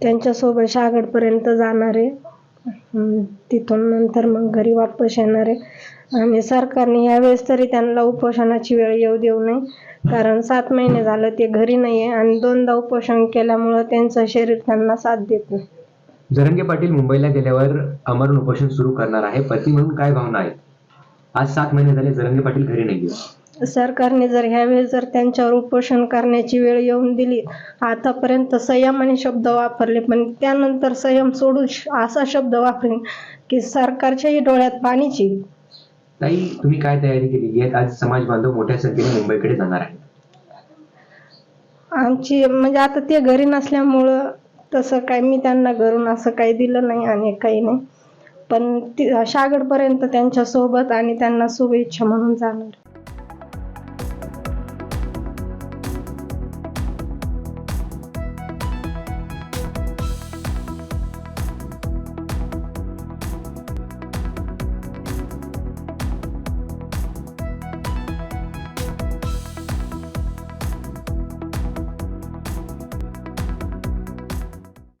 त्यांच्यासोबत शागडपर्यंत जाणार. आहे तिथून नंतर मग घरी वापस येणार. आहे आणि सरकारने यावेळेस तरी त्यांना उपोषणाची वेळ येऊ देऊ नये. कारण सात महिने झालं ते घरी नाही आहे आणि दोनदा उपोषण केल्यामुळं त्यांचं शरीर त्यांना साथ देत नाही. जरंगे पाटील मुंबईला गेल्यावर अमरण उपोषण सुरू करणार आहे. पती म्हणून काय भावना आहे आज सात महिने झाले जरंगे पाटील घरी नाहीये. सरकारने जर ह्यावेळेस जर त्यांच्यावर उपोषण करण्याची वेळ येऊन दिली आतापर्यंत संयम आणि शब्द वापरले पण त्यानंतर संयम सोडून श- असा शब्द वापरेन की सरकारच्याही डोळ्यात पाणीच. ताई तुम्ही काय तयारी केलेली आहे आज समाज बांधव मोठ्या संख्येने मुंबईकडे जाणार आहे आमची म्हणजे आता ते घरी नसल्यामुळं तसं काय मी त्यांना घरून असं काही दिलं नाही आणि काही नाही. पण शागडपर्यंत त्यांच्यासोबत आणि त्यांना शुभेच्छा म्हणून जाणार.